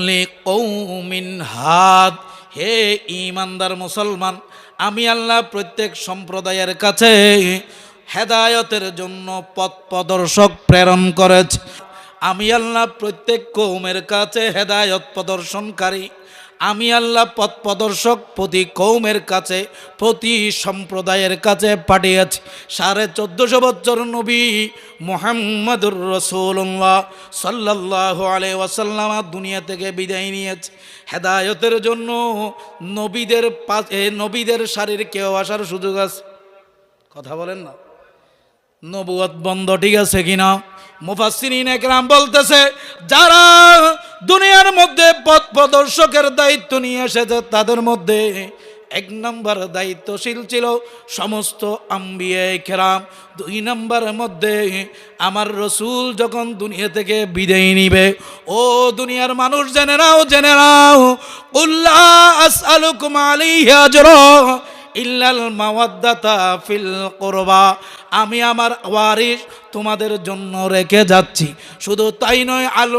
কুল্লি কৌমিন হাত হে ইমানদার মুসলমান, আমি আল্লাহ প্রত্যেক সম্প্রদায়ের কাছে হেদায়তের জন্য পথ প্রদর্শক প্রেরণ করেছি। আমি আল্লাহ প্রত্যেক কৌমের কাছে হেদায়ত প্রদর্শনকারী। আমি আল্লাহ পথ প্রদর্শক প্রতি কৌমের কাছে, প্রতি সম্প্রদায়ের কাছে পাঠিয়েছি। সাড়ে চোদ্দশো বছর নবী মোহাম্মদুর রসুল্লাহ সাল্লাহ আলে ওয়াসাল্লাম দুনিয়া থেকে বিদায় নিয়েছে। হেদায়তের জন্য নবীদের পাশে নবীদের শারীর কেউ আসার সুযোগ আছে? কথা বলেন না। নবুয়ত বন্ধ ঠিক আছে কিনা? মুফাসসিরিন একরাম বলতেছে, যারা দুনিয়ার মধ্যে পথ প্রদর্শকের দায়িত্ব নিয়ে এসেছে, তাদের মধ্যে এক নম্বর দায়িত্বশীল ছিল সমস্ত আম্বিয়ে খেরাম দুই নম্বরের মধ্যে আমার রসুল যখন দুনিয়া থেকে বিদায় নিবে, ও দুনিয়ার মানুষ জেনে নাও জেনে নাও উল্লাহ আসআলুকুম আলাইহি আজরা। ইল্লাল মাওয়াদ্দাতা ফিল কোরবা। আমি আমার ওয়ারিস তোমাদের জন্য রেখে যাচ্ছি। শুধু তাই নয়, আল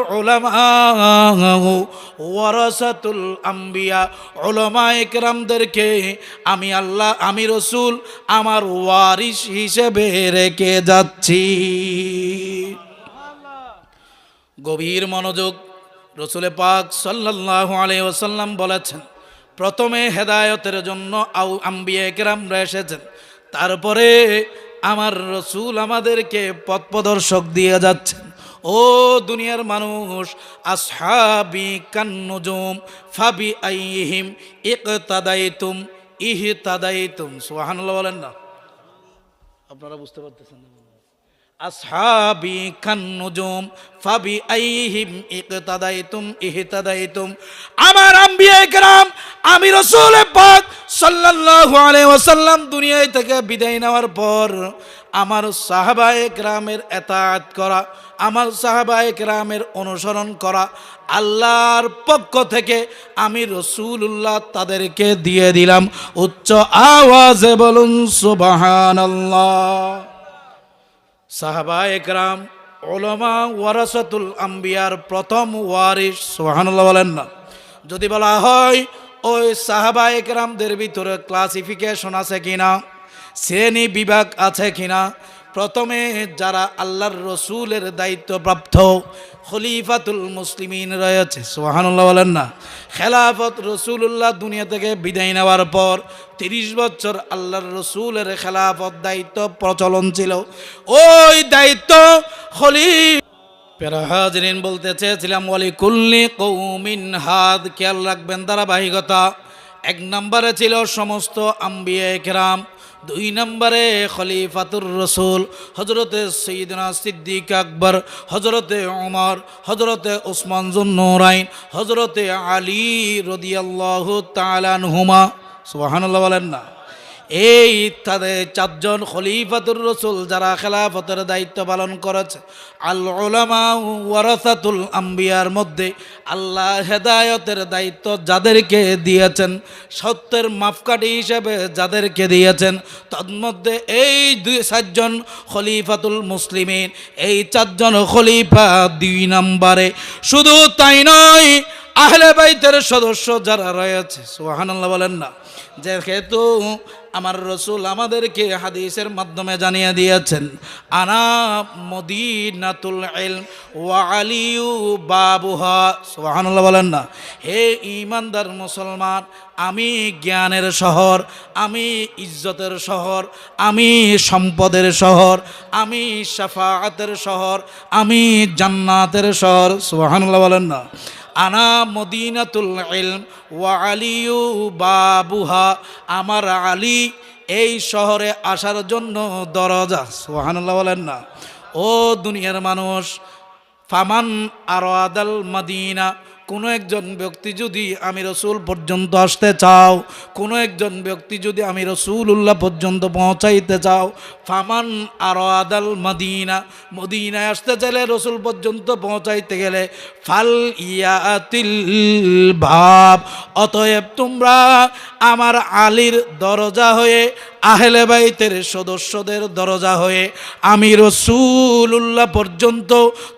ওয়ারাসাতুল আম্বিয়া ওলামা একরামদেরকে আমি আল্লাহ, আমি রসুল, আমার ওয়ারিস হিসেবে রেখে যাচ্ছি। গভীর মনোযোগ রসুলে পাক সাল্লাহ আলাইহি ওয়াসাল্লাম বলেছেন প্রথমে হেদায়তের জন্য আউ আম্বিয়েকরামরা এসেছেন। তারপরে আমার রসুল আমাদেরকে পথ প্রদর্শক দিয়ে যাচ্ছেন। ও দুনিয়ার মানুষ, আসহাবি কান্নজুম ফাবি আইহিম এক তাদাইতুম ইহি তাদাইতুম সোহানুল্লাহ বলেন না। আপনারা বুঝতে পারতেছেন আসহাবি কান্নুজুম ফাবি আইহিম ইকতাদাইতুম ইহতাদাইতুম। আমার আম্বিয়ে গ্রাম আমি রসুল পাক সাল্লাহ আলাইহি ওসাল্লাম দুনিয়ায় থেকে বিদায় নেওয়ার পর আমার সাহাবায়ে গ্রামের এতায়াত করা, আমার সাহাবায়ে গ্রামের অনুসরণ করা আল্লাহর পক্ষ থেকে আমি রসুল্লাহ তাদেরকে দিয়ে দিলাম। উচ্চ আওয়াজে বলুন, সুবহানাল্লাহ। সাহাবায়ে গ্রাম ওলমা ওয়ারাসাতুল আম্বিয়ার প্রথম ওয়ারিস সোহানুল্লাহ বলেন না। যদি বলা হয় ওই সাহাবা একরামদের ভিতরে ক্লাসিফিকেশন আছে কিনা? শ্রেণি বিভাগ আছে কিনা? প্রথমে যারা আল্লাহর রসুলের দায়িত্বপ্রাপ্ত খলিফাতুল মুসলিমিন রয়েছে সোহানুল্লাহ বলেন না। খেলাফত রসুল্লাহ দুনিয়া থেকে বিদায় নেওয়ার পর তিরিশ বছর আল্লাহর রসুলের খেলাফত দায়িত্ব প্রচলন ছিল। ওই দায়িত্ব খলিফ পেরাহাজরিন বলতে চেয়েছিলাম ওয়ালি কুল্লি কৌমিন হাদ খেয়াল রাখবেন ধারাবাহিকতা। এক নম্বরে ছিল সমস্ত আম্বিয়া কেরাম, দুই নম্বরে খলিফাতুর রসুল হজরতে সঈদনা সিদ্দিক আকবর হজরতে ওমর হজরতে ওসমান জুন্নুরাইন হজরতে আলী রদিয়াল্লাহ তালানহুমা সুবহানাল্লাহ বলেন না। এই তাদের চারজন খলিফাতুর রসুল যারা খেলাফতের দায়িত্ব পালন করেছে আল ওলামা ওয়ারাসাতুল আম্বিয়ার মধ্যে আল্লাহ হেদায়তের দায়িত্ব যাদেরকে দিয়েছেন, সত্যের মাপকাঠি হিসেবে যাদেরকে দিয়েছেন, তন্মধ্যে এই দুই চারজন খলিফাতুল মুসলিমিন, এই চারজন খলিফা দুই নম্বরে। শুধু তাই নয়, আহলে বাইতের সদস্য যারা রয়েছে, সুবহানাল্লাহ বলেন না যেহেতু আমার রসুল আমাদেরকে হাদিসের মাধ্যমে জানিয়ে দিয়েছেন, আনা মদিনাতুল আলিউ বাবুহা। সুবহানাল্লাহ বলেন না। হে ইমানদার মুসলমান, আমি জ্ঞানের শহর, আমি ইজ্জতের শহর, আমি সম্পদের শহর, আমি সাফাতের শহর, আমি জান্নাতের শহর। সুবহানাল্লাহ বলেন না। আনা মদিনাতুল ইলম ওয়া আলিউ বাবুহা। আমার আলী এই শহরে আসার জন্য দরজা সোহানুল্লাহ বলেন না। ও দুনিয়ার মানুষ, ফামান আর আদাল মদিনা কোনো একজন ব্যক্তি যদি আমি রসুল পর্যন্ত আসতে চাও, কোনো একজন ব্যক্তি যদি আমি রসুল উল্লাহ পর্যন্ত পৌঁছাইতে চাও, ফামান আর আদাল মদিনা, মদিনায় আসতে চাইলে রসুল পর্যন্ত পৌঁছাইতে গেলে ফাল ইয়াতিল ভাব অতএব তোমরা আমার আলীর দরজা হয়ে আহলে বাইতের সদস্যদের দরজা হয়ে আমি রসুল্লাহ পর্যন্ত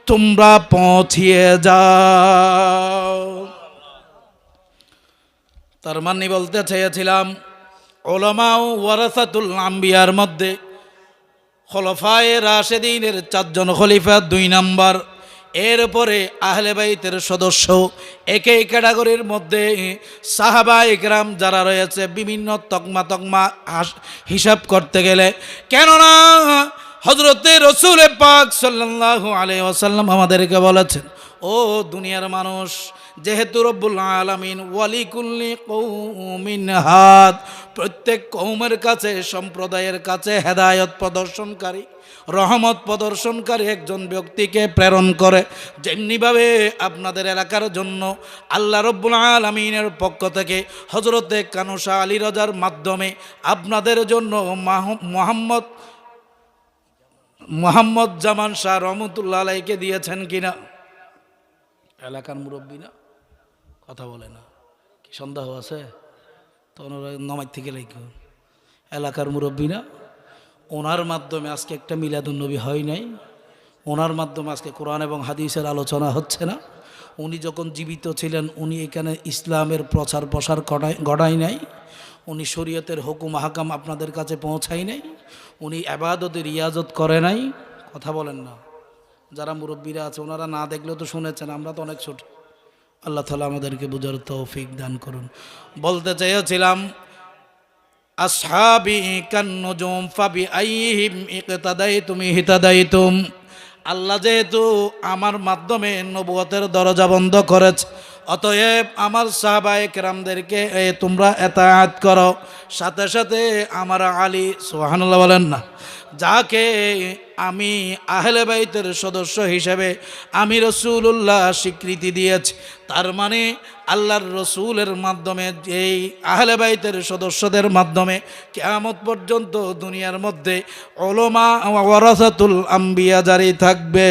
তোমরা পৌঁছিয়ে যাও। তার মানে বলতে চেয়েছিলাম, ওলামাও ওয়ারাসাতুল আম্বিয়ার মধ্যে খলফায় রাশেদিনের চারজন খলিফা দুই নাম্বার এরপরে আহলে বাইতের সদস্য একই ক্যাটাগরির মধ্যে সাহাবা একরাম যারা রয়েছে বিভিন্ন তকমা তকমা হাস- হিসাব করতে গেলে। কেননা হজরতে রসুল পাক সাল্লাল্লাহু আলাইহি ওয়াসাল্লাম আমাদেরকে বলেছেন, ও দুনিয়ার মানুষ, যেহেতু রব্বুল আলামিন ওয়ালিকুল্লি কৌমিন হাদ প্রত্যেক কৌমের কাছে, সম্প্রদায়ের কাছে হেদায়ত প্রদর্শনকারী, রহমত প্রদর্শনকারী একজন ব্যক্তিকে প্রেরণ করে। যেমনিভাবে আপনাদের এলাকার জন্য আল্লাহ রব্বুল আলমিনের পক্ষ থেকে হজরতে কানুসা আলী রাজার মাধ্যমে আপনাদের জন্য মোহাম্মদ মোহাম্মদ জামান শাহ রহমতুল্লাহ আলাইকে দিয়েছেন কিনা? এলাকার মুরব্বী না কথা বলে না। কি সন্দেহ আছে? তখন ওরা নমাজ থেকে রেখো এলাকার মুরব্বী না ওনার মাধ্যমে আজকে একটা মিলাদুন্নবী হয় নাই। ওনার মাধ্যমে আজকে কোরআন এবং হাদিসের আলোচনা হচ্ছে না। উনি যখন জীবিত ছিলেন, উনি এখানে ইসলামের প্রচার প্রসার গড়াই নাই। উনি শরীয়তের হুকুম হাকাম আপনাদের কাছে পৌঁছায় নাই। উনি আবাদতের রিয়াজত করে নাই। কথা বলেন না। যারা মুরব্বীরা আছে, ওনারা না দেখলেও তো শুনেছেন, আমরা তো অনেক ছোট। আল্লাহ তালা আমাদেরকে বুঝার তৌফিক দান করুন। বলতে ইকতাদাই তুমি হিতাদাইতুম আল্লাহ যেহেতু আমার মাধ্যমে নবুয়তের দরজা বন্ধ করেছে, অতএব আমার সাহাবায়ে কেরামদেরকে তোমরা এতায়াত করো। সাথে সাথে আমার আলী সোহানুল্লাহ বলেন না যাকে আমি আহলে বাইতের সদস্য হিসেবে আমি রসুল্লাহ স্বীকৃতি দিয়েছি, তার মানে আল্লাহর রসুলের মাধ্যমে এই আহলে বাইতের সদস্যদের মাধ্যমে কেয়ামত পর্যন্ত দুনিয়ার মধ্যে অলমা ওয়ারাসাতুল আম্বিয়া জারি থাকবে।